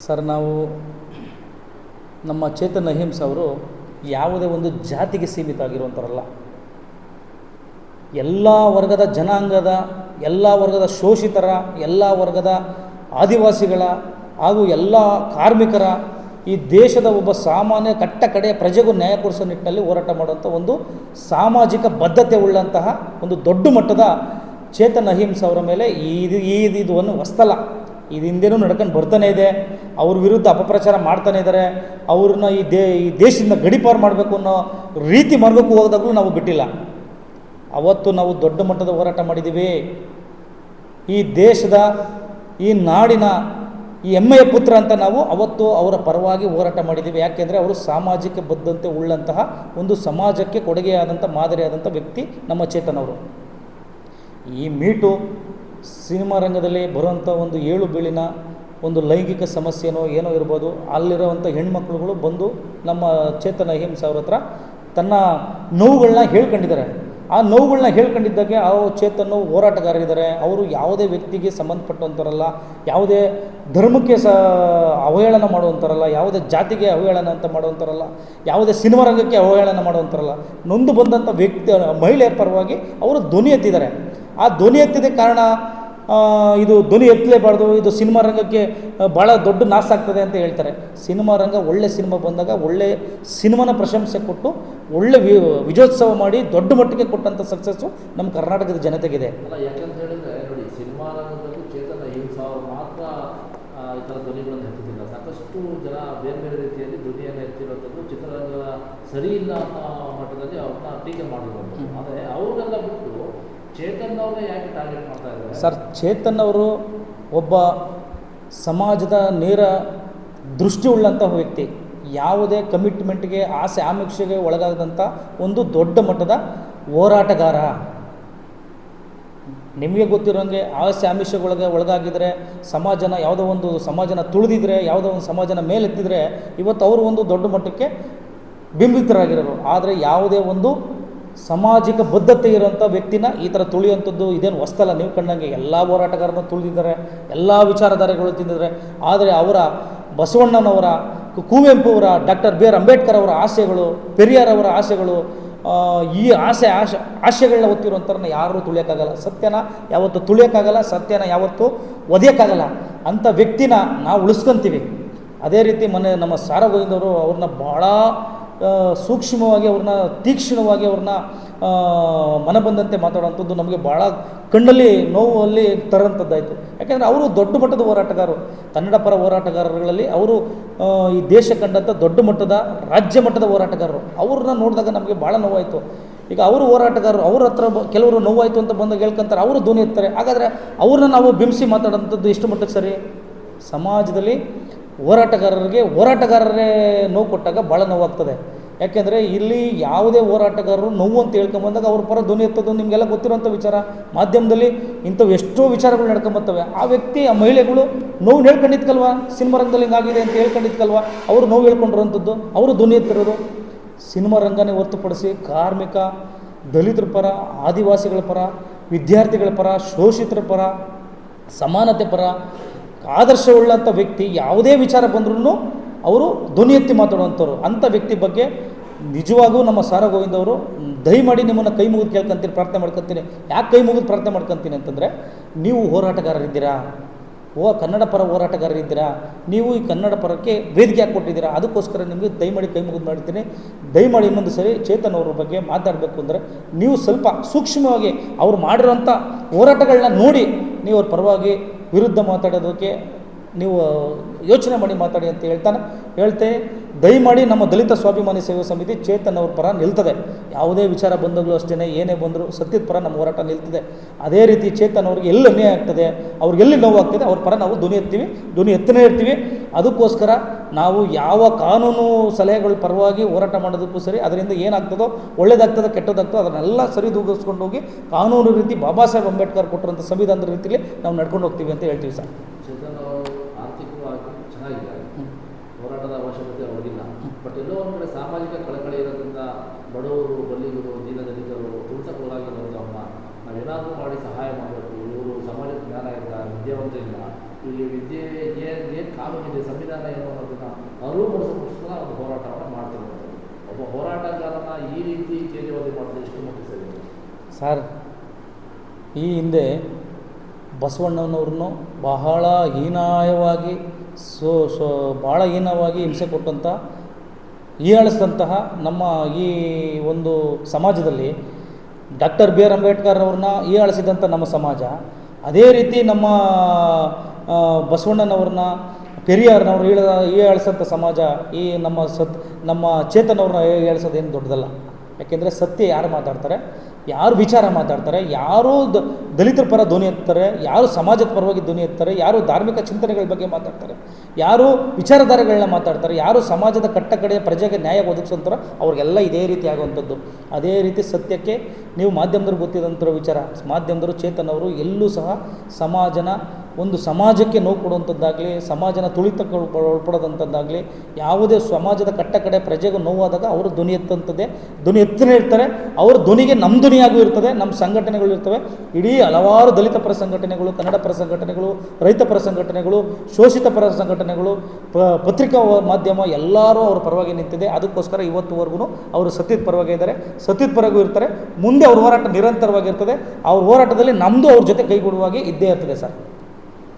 Sir, ನಾವು ನಮ್ಮ ಚೇತನ್ ಅಹಿಂಸ್ ಅವರು ಯಾವುದೇ ಒಂದು ಜಾತಿಗೆ ಸೀಮಿತ ಆಗಿರುವಂಥವ್ರಲ್ಲ ಎಲ್ಲ ವರ್ಗದ ಜನಾಂಗದ, ಎಲ್ಲ ವರ್ಗದ ಶೋಷಿತರ, ಎಲ್ಲ ವರ್ಗದ ಆದಿವಾಸಿಗಳ ಹಾಗೂ ಎಲ್ಲ ಕಾರ್ಮಿಕರ ಈ ದೇಶದ ಒಬ್ಬ ಸಾಮಾನ್ಯ ಕಟ್ಟ ಕಡೆಯ ಪ್ರಜೆಗೂ ನ್ಯಾಯ ಕೊಡಿಸೋ ನಿಟ್ಟಿನಲ್ಲಿ ಹೋರಾಟ ಮಾಡುವಂಥ ಒಂದು ಸಾಮಾಜಿಕ ಬದ್ಧತೆ ಉಳ್ಳಂತಹ ಒಂದು ದೊಡ್ಡ ಮಟ್ಟದ ಚೇತನ್ ಅಹಿಂಸ್ ಅವರ ಮೇಲೆ ಇದು ಇದು ಒಂದು ಹೊಸ್ತಲ್ಲ ಇದು ಹಿಂದೆನೂ ನಡ್ಕೊಂಡು ಬರ್ತಾನೆ ಇದೆ, ಅವ್ರ ವಿರುದ್ಧ ಅಪಪ್ರಚಾರ ಮಾಡ್ತಾನೆ ಇದ್ದಾರೆ ಅವ್ರನ್ನ ಈ ದೇ, ಈ ದೇಶದಿಂದ ಗಡಿಪಾರು ಮಾಡಬೇಕು ಅನ್ನೋ ರೀತಿ ಮಾಡಬೇಕು ಹೋದಾಗಲೂ ನಾವು ಬಿಟ್ಟಿಲ್ಲ. ಅವತ್ತು ನಾವು ದೊಡ್ಡ ಮಟ್ಟದ ಹೋರಾಟ ಮಾಡಿದ್ದೀವಿ. ಈ ದೇಶದ, ಈ ನಾಡಿನ ಈ ಹೆಮ್ಮೆಯ ಪುತ್ರ ಅಂತ ನಾವು ಅವತ್ತು ಅವರ ಪರವಾಗಿ ಹೋರಾಟ ಮಾಡಿದ್ದೀವಿ. ಯಾಕೆಂದರೆ ಅವರು ಸಾಮಾಜಿಕ ಬದ್ಧತೆ ಉಳ್ಳಂತಹ ಒಂದು ಸಮಾಜಕ್ಕೆ ಕೊಡುಗೆಯಾದಂಥ ಮಾದರಿಯಾದಂಥ ವ್ಯಕ್ತಿ ನಮ್ಮ ಚೇತನವರು ಈ ಮೀಟು ಸಿನಿಮಾ ರಂಗದಲ್ಲಿ ಬರುವಂಥ ಒಂದು ಏಳು ಬೀಳಿನ ಒಂದು ಲೈಂಗಿಕ ಸಮಸ್ಯೆನೋ ಏನೋ ಇರ್ಬೋದು, ಅಲ್ಲಿರುವಂಥ ಹೆಣ್ಮಕ್ಳುಗಳು ಬಂದು ನಮ್ಮ ಚೇತನ ಅಹಿಂಸೆ ಅವ್ರ ಹತ್ರ ತನ್ನ ನೋವುಗಳನ್ನ ಹೇಳ್ಕೊಂಡಿದ್ದಾರೆ. ಆ ನೋವುಗಳನ್ನ ಹೇಳ್ಕೊಂಡಿದ್ದಾಗೆ ಆ ಚೇತನ್ನು ಹೋರಾಟಗಾರರಿದ್ದಾರೆ. ಅವರು ಯಾವುದೇ ವ್ಯಕ್ತಿಗೆ ಸಂಬಂಧಪಟ್ಟಂಥವರಲ್ಲ, ಯಾವುದೇ ಧರ್ಮಕ್ಕೆ ಸ ಅವಹೇಳನ ಮಾಡುವಂಥರಲ್ಲ ಯಾವುದೇ ಜಾತಿಗೆ ಅವಹೇಳನ ಅಂತ ಮಾಡುವಂಥರಲ್ಲ ಯಾವುದೇ ಸಿನಿಮಾ ರಂಗಕ್ಕೆ ಅವಹೇಳನ ಮಾಡುವಂಥರಲ್ಲ ನೊಂದು ಬಂದಂಥ ವ್ಯಕ್ತಿ, ಮಹಿಳೆಯರ ಪರವಾಗಿ ಅವರು ಧ್ವನಿ ಎತ್ತಿದ್ದಾರೆ. ಆ ಧ್ವನಿ ಎತ್ತಿದ ಕಾರಣ ಇದು ಧ್ವನಿ ಎತ್ತಲೇಬಾರ್ದು ಇದು ಸಿನಿಮಾ ರಂಗಕ್ಕೆ ಭಾಳ ದೊಡ್ಡ ನಾಶ ಆಗ್ತದೆ ಅಂತ ಹೇಳ್ತಾರೆ. ಸಿನಿಮಾ ರಂಗ ಒಳ್ಳೆ ಸಿನಿಮಾ ಬಂದಾಗ ಒಳ್ಳೆ ಸಿನಿಮಾನ ಪ್ರಶಂಸೆ ಕೊಟ್ಟು ಒಳ್ಳೆ ವಿ ವಿಜಯೋತ್ಸವ ಮಾಡಿ ದೊಡ್ಡ ಮಟ್ಟಿಗೆ ಕೊಟ್ಟಂಥ ಸಕ್ಸಸ್ಸು ನಮ್ಮ ಕರ್ನಾಟಕದ ಜನತೆಗಿದೆ. ಸಾಕಷ್ಟು ಜನ ಬೇರೆ ಬೇರೆ ರೀತಿಯಲ್ಲಿ ಧ್ವನಿಯನ್ನು ಎತ್ತಿರುವಂಥದ್ದು ಚಿತ್ರರಂಗದ ಸರಿ ಇಲ್ಲ ಅನ್ನೋ ಮಟ್ಟದಲ್ಲಿ ಅವ್ರನ್ನ ಟೀಕೆ ಮಾಡಬಹುದು ಆದರೆ ಅವ್ರನ್ನೆಲ್ಲ ಬಿಟ್ಟು ಸರ್, ಚೇತನ್ ಅವರು ಒಬ್ಬ ಸಮಾಜದ ನೇರ ದೃಷ್ಟಿ ಉಳ್ಳಂತಹ ವ್ಯಕ್ತಿ. ಯಾವುದೇ ಕಮಿಟ್ಮೆಂಟ್ಗೆ ಆಸೆ, ಆಮಿಕ್ಷೆಗೆ ಒಳಗಾದಂಥ ಒಂದು ದೊಡ್ಡ ಮಟ್ಟದ ಹೋರಾಟಗಾರ. ನಿಮಗೆ ಗೊತ್ತಿರೋಂಗೆ ಆಸೆ ಆಮಿಷಗಳಿಗೆ ಒಳಗಾಗಿದ್ರೆ, ಸಮಾಜನ ಯಾವುದೋ ಒಂದು ಸಮಾಜನ ತುಳಿದಿದ್ರೆ, ಯಾವುದೋ ಒಂದು ಸಮಾಜನ ಮೇಲೆತ್ತಿದ್ರೆ, ಇವತ್ತು ಅವರು ಒಂದು ದೊಡ್ಡ ಮಟ್ಟಕ್ಕೆ ಬಿಂಬಿತರಾಗಿರೋರು. ಆದರೆ ಯಾವುದೇ ಒಂದು ಸಾಮಾಜಿಕ ಬದ್ಧತೆ ಇರೋಂಥ ವ್ಯಕ್ತಿನ ಈ ಥರ ತುಳಿಯುವಂಥದ್ದು ಇದೇನು ಹೊಸ್ತಲ್ಲ ನೀವು ಕಂಡಂಗೆ ಎಲ್ಲ ಹೋರಾಟಗಾರರನ್ನು ತುಳಿದಿದ್ದಾರೆ, ಎಲ್ಲ ವಿಚಾರಧಾರೆಗಳು ತಿಂದಿದ್ದಾರೆ. ಆದರೆ ಅವರ ಬಸವಣ್ಣನವರ ಕುವೆಂಪು ಅವರ ಡಾಕ್ಟರ್ ಬಿ ಆರ್ ಅಂಬೇಡ್ಕರ್ ಅವರ ಆಸೆಗಳು, ಪೆರಿಯಾರ್ ಅವರ ಆಸೆಗಳು ಈ ಆಸೆ ಆಶೆ ಆಶೆಗಳನ್ನ ಹೊತ್ತಿರುವಂಥವ್ರನ್ನ ಯಾರೂ ತುಳಿಯೋಕ್ಕಾಗಲ್ಲ. ಸತ್ಯನ ಯಾವತ್ತು ತುಳಿಯೋಕ್ಕಾಗಲ್ಲ, ಸತ್ಯನ ಯಾವತ್ತು ಒದೆಯೋಕ್ಕಾಗಲ್ಲ. ಅಂಥ ವ್ಯಕ್ತಿನ ನಾವು ಉಳಿಸ್ಕೊಂತೀವಿ. ಅದೇ ರೀತಿ ಮೊನ್ನೆ ನಮ್ಮ ಸಾರ ಗೋವಿಂದವರು ಅವ್ರನ್ನ ಭಾಳ ಸೂಕ್ಷ್ಮವಾಗಿ ಅವ್ರನ್ನ, ತೀಕ್ಷ್ಣವಾಗಿ ಅವ್ರನ್ನ ಮನಬಂದಂತೆ ಮನ ಬಂದಂತೆ ಮಾತಾಡುವಂಥದ್ದು ನಮಗೆ ಭಾಳ ಕಣ್ಣಲ್ಲಿ, ನೋವಲ್ಲಿ ತರೋಂಥದ್ದಾಯಿತು ಯಾಕೆಂದರೆ ಅವರು ದೊಡ್ಡ ಮಟ್ಟದ ಹೋರಾಟಗಾರರು. ಕನ್ನಡ ಪರ ಹೋರಾಟಗಾರರುಗಳಲ್ಲಿ ಅವರು ಈ ದೇಶ ಕಂಡಂಥ ದೊಡ್ಡ ಮಟ್ಟದ, ರಾಜ್ಯ ಮಟ್ಟದ ಹೋರಾಟಗಾರರು. ಅವ್ರನ್ನ ನೋಡಿದಾಗ ನಮಗೆ ಭಾಳ ನೋವಾಯಿತು. ಈಗ ಅವರು ಹೋರಾಟಗಾರರು, ಅವ್ರ ಹತ್ರ ಕೆಲವರು ನೋವಾಯಿತು ಅಂತ ಬಂದಾಗ ಹೇಳ್ಕೊಂತಾರೆ, ಅವರು ಧ್ವನಿ ಎತ್ತಾರೆ. ಹಾಗಾದರೆ ಅವ್ರನ್ನ ನಾವು ಬಿಂಬಿಸಿ ಮಾತಾಡೋಂಥದ್ದು ಎಷ್ಟು ಮಟ್ಟಕ್ಕೆ ಸರಿ? ಸಮಾಜದಲ್ಲಿ ಹೋರಾಟಗಾರರಿಗೆ ಹೋರಾಟಗಾರರೇ ನೋವು ಕೊಟ್ಟಾಗ ಭಾಳ ನೋವಾಗ್ತದೆ. ಯಾಕೆಂದರೆ ಇಲ್ಲಿ ಯಾವುದೇ ಹೋರಾಟಗಾರರು ನೋವು ಅಂತ ಹೇಳ್ಕೊಂಬಂದಾಗ ಅವ್ರ ಪರ ಧ್ವನಿ ಎತ್ತೋದು ನಿಮಗೆಲ್ಲ ಗೊತ್ತಿರೋಂಥ ವಿಚಾರ. ಮಾಧ್ಯಮದಲ್ಲಿ ಇಂಥವು ಎಷ್ಟೋ ವಿಚಾರಗಳು ನಡ್ಕೊಂಬರ್ತವೆ ಆ ವ್ಯಕ್ತಿ, ಆ ಮಹಿಳೆಗಳು ನೋವು ಹೇಳ್ಕೊಂಡಿದ್ಕಲ್ವ? ಸಿನಿಮಾ ರಂಗದಲ್ಲಿ ಹಿಂಗಾಗಿದೆ ಅಂತ ಹೇಳ್ಕೊಂಡಿದ್ಕಲ್ವ? ಅವರು ನೋವು ಹೇಳ್ಕೊಂಡಿರೋಂಥದ್ದು ಅವರು ಧ್ವನಿ ಎತ್ತಿರೋದು. ಸಿನಿಮಾ ರಂಗನೇ ಹೊರತುಪಡಿಸಿ ಕಾರ್ಮಿಕ, ದಲಿತರ ಪರ, ಆದಿವಾಸಿಗಳ ಪರ, ವಿದ್ಯಾರ್ಥಿಗಳ ಪರ, ಶೋಷಿತರ ಪರ, ಸಮಾನತೆ ಪರ ಆದರ್ಶವುಳ್ಳಂಥ ವ್ಯಕ್ತಿ ಯಾವುದೇ ವಿಚಾರ ಬಂದ್ರೂ ಅವರು ಧ್ವನಿ ಎತ್ತಿ ಮಾತಾಡುವಂಥವ್ರು. ಅಂಥ ವ್ಯಕ್ತಿ ಬಗ್ಗೆ ನಿಜವಾಗೂ ನಮ್ಮ ಸಾರ ಗೋವಿಂದ್ ಅವರು ದಯಮಾಡಿ ನಿಮ್ಮನ್ನು ಕೈ ಮುಗಿದು ಕೇಳ್ಕೊಂತೀನಿ, ಪ್ರಾರ್ಥನೆ ಮಾಡ್ಕೊತೀನಿ. ಯಾಕೆ ಕೈ ಮುಗಿದು ಪ್ರಾರ್ಥನೆ ಮಾಡ್ಕೊತೀನಿ ಅಂತಂದರೆ, ನೀವು ಹೋರಾಟಗಾರರಿದ್ದೀರಾ? ಓ, ಕನ್ನಡ ಪರ ಹೋರಾಟಗಾರರಿದ್ದೀರಾ? ನೀವು ಈ ಕನ್ನಡ ಪರಕ್ಕೆ ವೇದಿಕೆ ಹಾಕ್ಕೊಟ್ಟಿದ್ದೀರಾ? ಅದಕ್ಕೋಸ್ಕರ ನಿಮಗೆ ದಯಮಾಡಿ ಕೈ ಮುಗಿದು ಮಾಡ್ತೀನಿ. ದಯಮಾಡಿ ಇನ್ನೊಂದು ಸರಿ ಚೇತನ್ ಅವ್ರ ಬಗ್ಗೆ ಮಾತಾಡಬೇಕು ಅಂದರೆ, ನೀವು ಸ್ವಲ್ಪ ಸೂಕ್ಷ್ಮವಾಗಿ ಅವ್ರು ಮಾಡಿರೋಂಥ ಹೋರಾಟಗಳನ್ನ ನೋಡಿ, ನೀವು ಅವ್ರ ಪರವಾಗಿ ವಿರುದ್ಧ ಮಾತಾಡೋದಕ್ಕೆ ನೀವು ಯೋಚನೆ ಮಾಡಿ ಮಾತಾಡಿ ಅಂತ ಹೇಳ್ತಾನೆ. ಹೇಳ್ತೆ, ದಯಮಾಡಿ ನಮ್ಮ ದಲಿತ ಸ್ವಾಭಿಮಾನಿ ಸೇವಾ ಸಮಿತಿ ಚೇತನ್ ಅವ್ರ ಪರ ನಿಲ್ತದೆ. ಯಾವುದೇ ವಿಚಾರ ಬಂದಾಗಲೂ ಅಷ್ಟೇ ಏನೇ ಬಂದರೂ ಸತ್ಯದ ಪರ ನಮ್ಮ ಹೋರಾಟ ನಿಲ್ತದೆ. ಅದೇ ರೀತಿ ಚೇತನ್ ಅವ್ರಿಗೆ ಎಲ್ಲಿ ಅನ್ಯಾಯ ಆಗ್ತದೆ, ಅವ್ರಿಗೆ ಎಲ್ಲಿ ನೋವು ಆಗ್ತದೆ, ಅವ್ರ ಪರ ನಾವು ಧ್ವನಿ ಎತ್ತೀವಿ, ಧ್ವನಿ ಎತ್ತನೇ ಇರ್ತೀವಿ. ಅದಕ್ಕೋಸ್ಕರ ನಾವು ಯಾವ ಕಾನೂನು ಸಲಹೆಗಳ ಪರವಾಗಿ ಹೋರಾಟ ಮಾಡೋದಕ್ಕೂ ಸರಿ, ಅದರಿಂದ ಏನಾಗ್ತದೋ, ಒಳ್ಳೇದಾಗ್ತದೋ, ಕೆಟ್ಟದಾಗ್ತದೋ, ಅದನ್ನೆಲ್ಲ ಸರಿದೂಗಿಸ್ಕೊಂಡು ಹೋಗಿ ಕಾನೂನು ರೀತಿ ಬಾಬಾ ಸಾಹೇಬ್ ಅಂಬೇಡ್ಕರ್ ಕೊಟ್ಟಿರೋಂಥ ಸಂವಿಧಾನದ ರೀತಿಯಲ್ಲಿ ನಾವು ನಡ್ಕೊಂಡು ಹೋಗ್ತೀವಿ ಅಂತ ಹೇಳ್ತೀವಿ ಸರ್ ಚೇತನ್ ಅವರು ಆರ್ಥಿಕವಾಗಿ ಚೆನ್ನಾಗಿದ್ದಾರೆ ಹೋರಾಟದ ಅವಶ್ಯಕತೆ ಅವರಿಗಿಲ್ಲ ಬಟ್ ಎಲ್ಲೋ ಒಂದು ಕಡೆ ಸಾಮಾಜಿಕ ಕಳಕಳಿ ಇರೋದ್ರಿಂದ ಬಡವರು ಬಲ್ಲಿಗರು ದೀನದಲಿತರು ತುಳಿತಕ್ಕೊಳಗಾಗಿರೋರನ್ನ ನಾವೇನಾದರೂ ಮಾಡಿ ಸಹಾಯ ಮಾಡಬೇಕು. ಇವರು ಸಮಾಜದ ಜ್ಞಾನ ಇಲ್ಲ ವಿದ್ಯಾವಂತ ಇಲ್ಲ. ಈ ವಿದ್ಯೆ ಏನು ಏನು ಕಾನೂನಿದೆ, ಸಂವಿಧಾನ ಏನು ಅವರು ಅರಿವುಪಡಿಸೋಕ್ಕೋಸ್ಕರ ಒಂದು ಹೋರಾಟವನ್ನು ಮಾಡ್ತಿರುವಂಥದ್ದು ಒಬ್ಬ ಹೋರಾಟಗಾರನ ಈ ರೀತಿ ಕೇಂದ್ರವಾದಿ ಮಾಡೋದು ಎಷ್ಟು ಮಟ್ಟಿಗೆ ಸರಿ ಸರ್, ಈ ಹಿಂದೆ ಬಸವಣ್ಣನವ್ರನ್ನು ಬಹಳ ಹೀನಾಯವಾಗಿ ಸೊ ಸೊ ಭಾಳ ಹೀನವಾಗಿ ಹಿಂಸೆ ಕೊಟ್ಟಂಥ ಹೀಯಾಳಿಸಿದಂತಹ ನಮ್ಮ ಈ ಒಂದು ಸಮಾಜದಲ್ಲಿ ಡಾಕ್ಟರ್ ಬಿ ಆರ್ ಅಂಬೇಡ್ಕರ್ ಅವ್ರನ್ನ ಹೀಯಾಳಿಸಿದಂಥ ನಮ್ಮ ಸಮಾಜ, ಅದೇ ರೀತಿ ನಮ್ಮ ಬಸವಣ್ಣನವ್ರನ್ನ, ಪೆರಿಯಾರ್ನವ್ರು ಈಳ ಹೀಯಾಳಿಸಂಥ ಸಮಾಜ ಈ ನಮ್ಮ ಸತ್, ನಮ್ಮ ಚೇತನವ್ರನ್ನ ಏಳಿಸೋದೇನು ದೊಡ್ಡದಲ್ಲ. ಯಾಕೆಂದರೆ ಸತ್ಯ ಯಾರು ಮಾತಾಡ್ತಾರೆ? ಯಾರು ವಿಚಾರ ಮಾತಾಡ್ತಾರೆ, ಯಾರು ದಲಿತರ ಪರ ಧ್ವನಿ ಎತ್ತಾರೆ ಯಾರು ಸಮಾಜದ ಪರವಾಗಿ ಧ್ವನಿ ಎತ್ತಾರೆ ಯಾರು ಧಾರ್ಮಿಕ ಚಿಂತನೆಗಳ ಬಗ್ಗೆ ಮಾತಾಡ್ತಾರೆ, ಯಾರು ವಿಚಾರಧಾರೆಗಳನ್ನ ಮಾತಾಡ್ತಾರೆ, ಯಾರು ಸಮಾಜದ ಕಟ್ಟ ಕಡೆಯ ಪ್ರಜೆಗೆ ನ್ಯಾಯ ಒದಗಿಸೋಂಥರ ಅವ್ರಿಗೆಲ್ಲ ಇದೇ ರೀತಿ ಆಗುವಂಥದ್ದು. ಅದೇ ರೀತಿ ಸತ್ಯಕ್ಕೆ ನೀವು ಮಾಧ್ಯಮದವ್ರು ಗೊತ್ತಿದಂಥ ವಿಚಾರ, ಮಾಧ್ಯಮದವರು ಚೇತನವರು ಎಲ್ಲೂ ಸಹ ಸಮಾಜನ ಒಂದು ಸಮಾಜಕ್ಕೆ ನೋವು ಕೊಡುವಂಥದ್ದಾಗಲಿ, ಸಮಾಜನ ತುಳಿತಕ್ಕೆ ಒಳಪಡೋದಂಥದ್ದಾಗಲಿ ಯಾವುದೇ ಸಮಾಜದ ಕಟ್ಟ ಕಡೆ ಪ್ರಜೆಗೂ ನೋವಾದಾಗ ಅವರು ಧ್ವನಿ ಎತ್ತಂಥದ್ದೇ ಧ್ವನಿ ಎತ್ತನೇ ಇರ್ತಾರೆ, ಅವ್ರ ಧ್ವನಿಗೆ ನಮ್ಮ ಧ್ವನಿಯಾಗೂ ಇರ್ತದೆ, ನಮ್ಮ ಸಂಘಟನೆಗಳು ಇರ್ತವೆ. ಇಡೀ ಹಲವಾರು ದಲಿತ ಪರ ಸಂಘಟನೆಗಳು, ಕನ್ನಡ ಪರ ಸಂಘಟನೆಗಳು, ರೈತ ಪರ ಸಂಘಟನೆಗಳು, ಶೋಷಿತ ಪರ ಸಂಘಟನೆಗಳು ಪತ್ರಿಕಾ ಮಾಧ್ಯಮ ಎಲ್ಲರೂ ಅವ್ರ ಪರವಾಗಿ ನಿಂತಿದೆ. ಅದಕ್ಕೋಸ್ಕರ ಇವತ್ತುವರೆಗೂ ಅವರು ಸತ್ಯದ ಪರವಾಗಿ ಇದ್ದಾರೆ. ಸತ್ಯದ ಪರಗೂ ಇರ್ತಾರೆ. ಮುಂದೆ ಅವ್ರ ಹೋರಾಟ ನಿರಂತರವಾಗಿರ್ತದೆ ಅವ್ರ ಹೋರಾಟದಲ್ಲಿ ನಮ್ಮದು ಅವ್ರ ಜೊತೆ ಕೈಗೂಡುವಾಗಿ ಇದ್ದೇ ಇರ್ತದೆ ಸರ್.